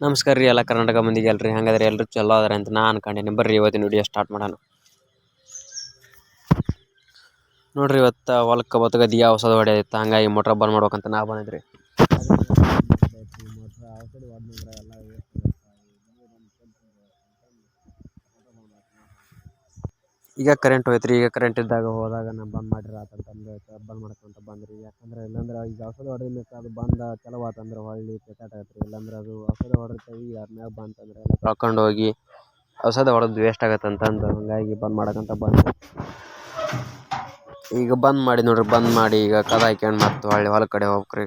ನಮಸ್ಕಾರ ರೀ ಎಲ್ಲ ಕರ್ನಾಟಕ ಮಂದಿಗೆ ಎಲ್ರಿ. ಹಂಗಾದ್ರೆ? ಎಲ್ಲರೂ ಚಲೋ ಅದಾರೆ ಅಂತ ನಾ ಅನ್ಕೊಂಡೇನೆ. ಬರ್ರಿ, ಇವತ್ತಿನ ವಿಡಿಯೋ ಸ್ಟಾರ್ಟ್ ಮಾಡೋಣ. ನೋಡ್ರಿ, ಇವತ್ತು ಹೊಲಕ್ಕೆ ಬತ್ತಗದಿ ಯಾವ ಹೊಸದು ಹೊಡೆದಿತ್ತು ಹಂಗಾಗಿ ಮೋಟ್ರ್ ಬಂದ್ ಮಾಡ್ಬೇಕಂತ ನಾ ಬಂದಿದ್ರಿ. ಈಗ ಕರೆಂಟ್ ಹೋಯ್ತ್ರಿ, ಈಗ ಕರೆಂಟ್ ಇದ್ದಾಗ ಹೋದಾಗ ನಾ ಬಂದ್ ಮಾಡಿರ ಆತಂತಂದು ಬಂದ್ ಮಾಡ್ಕೊಂತ ಬಂದ್ರಿ. ಯಾಕಂದ್ರೆ ಇಲ್ಲಾಂದ್ರೆ ಈಗ ಔಷಧ ಹೊಡೆದ್ಮೇಲೆ ಅದು ಬಂದ ಚಲೋ ಆತಂದ್ರೆ ಹೊಳ್ಳಿ ಪೆಟಾಟಾಗತ್ತೆ ರೀ ಇಲ್ಲಾಂದ್ರೆ ಅದು ಔಷಧ ಹೊಡಿರ್ತೀವಿ ಅದ್ಮ್ಯಾಗ ಬಂತಂದ್ರೆ ಎಲ್ಲ ತೊಳ್ಕೊಂಡು ಹೋಗಿ ಔಷಧ ಹೊಡೆದು ವೇಸ್ಟ್ ಆಗತ್ತೆ ಅಂತಂದು ಹಂಗಾಗಿ ಬಂದ್ ಮಾಡಕಂತ ಬಂದೆ. ಈಗ ಬಂದ್ ಮಾಡಿ ನೋಡ್ರಿ, ಬಂದ್ ಮಾಡಿ ಈಗ ಕದ ಹಾಕ್ಯಂಡು ಮತ್ತೆ ಹೊಳ್ಳಿ ಹೊಲ ಕಡೆ ಹೋಗ್ಬೇಕ್ರಿ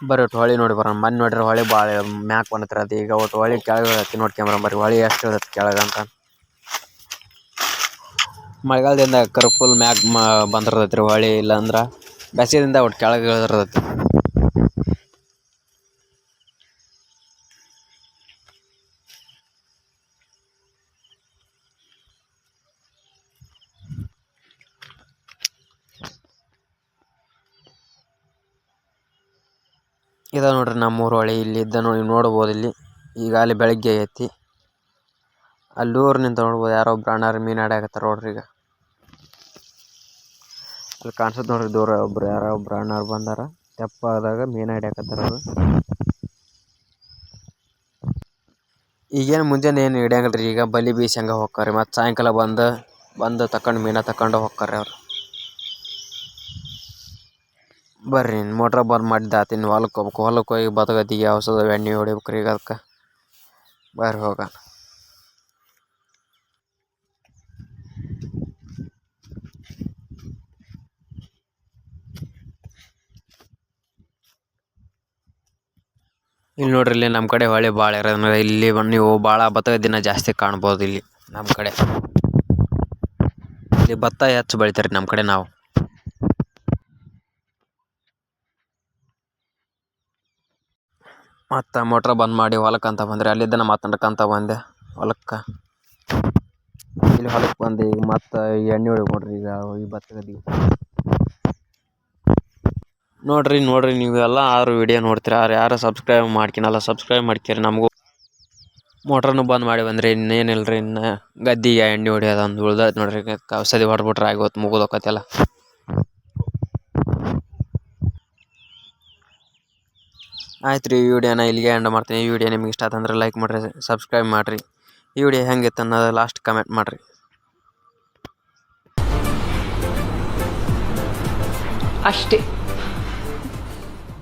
ಬರ್ರಿ ಒಟ್ಟು ಹೊಳಿ ನೋಡಿ ಬರೋಣ. ಮೊನ್ನೆ ನೋಡ್ರಿ ಹೊಳಿ ಭಾಳ ಮ್ಯಾಕ್ ಬಂದತ್ರಿ ಅದು. ಈಗ ಒಟ್ಟು ಹೊಳಿ ಕೆಳಗೆ ಹಾಕಿ ನೋಡಿ ಕ್ಯಾಮೆರಾ ಬರ್ರಿ ಹೊಳಿ ಎಷ್ಟು ಇಳದೈತಿ ಕೆಳಗೆ ಅಂತ. ಮಳೆಗಾಲದಿಂದ ಕರ್ಫುಲ್ ಮ್ಯಾಕ್ ಮ್ಯಾಗ್ ಮ ಇಲ್ಲ ರೀ ಹೊಳಿ ಇಲ್ಲಾಂದ್ರೆ. ಬೇಸಿಗೆದಿಂದ ಒಟ್ಟು ಕೆಳಗೆ ಇಳಿದಿರ್ತೈತಿ ಇದ ನೋಡ್ರಿ ನಮ್ಮೂರ ಹೊಳಿ ಇಲ್ಲಿ ಇದ್ದ ನೋಡಿ ನೋಡ್ಬೋದು ಇಲ್ಲಿ. ಈಗ ಅಲ್ಲಿ ಬೆಳಗ್ಗೆ ಐತಿ. ಅಲ್ಲೂರ್ ನಿಂತ ನೋಡ್ಬೋದು, ಯಾರೋ ಒಬ್ರು ಅಣ್ಣಾರು ಮೀನು ಆಡಕತ್ತಾರ ನೋಡ್ರಿ ಈಗ. ಅಲ್ಲಿ ಕಾಣಿಸುತ್ತೆ ನೋಡ್ರಿ ದೂರ ಒಬ್ರು, ಯಾರೋ ಒಬ್ರು ಅಣ್ಣಾರು ಬಂದಾರ. ತೆಪ್ಪಾದಾಗ ಮೀನು ಹಿಡಿಯಕತ್ತಾರ ಅವರು. ಈಗೇನು ಮುಂಜಾನೆ ಏನು ಹಿಡಿಯಂಗಿಲ್ಲ ಈಗ ಬಲಿ ಬೀಸಿ ಹಂಗೆ ಹೋಗ್ತಾರೆ ಮತ್ತು ಸಾಯಂಕಾಲ ಬಂದು ಬಂದು ತಕೊಂಡು ಮೀನ ತಕೊಂಡು ಹೋಗ್ತಾರೆ ಅವ್ರು. ಬರ್ರಿ ಮೋಟ್ರ್ ಬಂದ್ ಮಾಡಿದ್ದ ಆತು ಇನ್ನು ಹೊಲಕ್ಕೆ ಹೋಗ್ಬೇಕು. ಹೊಲಕ್ಕೆ ಹೋಗಿ ಬತಗತಿಗೆ ಔಷಧ, ಎಣ್ಣೆ ಹೊಡಿಬೇಕು ರೀ ಈಗ ಅದಕ್ಕೆ ಬರ್ರಿ ಹೋಗೋಣ ಇಲ್ಲಿ ನೋಡ್ರಿ, ಇಲ್ಲಿ ನಮ್ಮ ಕಡೆ ಹೊಳೆ ಭಾಳ ಇರೋದ್ರಿಂದ ಇಲ್ಲಿ ಬಂದು ನೀವು ಭಾಳ ಭತ್ತ ದಿನ ಜಾಸ್ತಿ ಕಾಣ್ಬೋದು ಇಲ್ಲಿ ನಮ್ಮ ಕಡೆ. ಇಲ್ಲಿ ಭತ್ತ ಹೆಚ್ಚು ಬೆಳಿತಾರೆ ನಮ್ಮ ಕಡೆ ನಾವು. ಮತ್ತು ಮೋಟ್ರ್ ಬಂದ್ ಮಾಡಿ ಹೊಲಕ್ಕೆ ಅಂತ ಬಂದ್ರೆ ನಮ್ಮ ಮಾತಾಡ್ಕಂತ ಬಂದೆ. ಹೊಲಕ್ಕೆ. ಇಲ್ಲಿ ಹೊಲಕ್ಕೆ ಬಂದು. ಈಗ ಮತ್ತೆ ಎಣ್ಣೆ ಹೊಡಿಬೇಕು ನೋಡ್ರಿ. ಈಗ ಈ ಭತ್ತ ಗದ್ದಿಗೆ ನೋಡ್ರಿ ನೀವು ಎಲ್ಲ ಆರು ವಿಡಿಯೋ ನೋಡ್ತೀರ. ಯಾರು ಯಾರು ಸಬ್ಸ್ಕ್ರೈಬ್ ಮಾಡ್ಕಿನಲ್ಲ ಸಬ್ಸ್ಕ್ರೈಬ್ ಮಾಡ್ಕೇರಿ. ನಮಗೂ ಮೋಟ್ರನ್ನು ಬಂದ್ ಮಾಡಿ ಬಂದ್ರಿ ಇನ್ನೇನಿಲ್ಲ ರೀ ಇನ್ನು ಗದ್ದಿಗೆ ಎಣ್ಣೆ ಹೊಡಿಯೋದು ಒಂದು ಉಳ್ದೈತೆ ನೋಡ್ರಿ. ಔಷಧಿ ಹೊಡ್ಬಿಟ್ರೆ ಆಗೋತು ಮುಗಿದೋಕತ್ತೆಲ್ಲ ಆಯ್ತು ರೀ ವಿಡಿಯೋನ ಇಲ್ಲಿಗೆ ಎಂಡ್ ಮಾಡ್ತೀನಿ. ಈ ವಿಡಿಯೋ ನಿಮ್ಗೆ ಇಷ್ಟ ಆತಂದ್ರೆ ಲೈಕ್ ಮಾಡಿರಿ ಸಬ್ಸ್ಕ್ರೈಬ್ ಮಾಡಿರಿ. ಈ ವಿಡಿಯೋ ಹೆಂಗಿತ್ತು ಅನ್ನೋದು ಲಾಸ್ಟ್ ಕಮೆಂಟ್ ಮಾಡಿರಿ. ಅಷ್ಟೇ.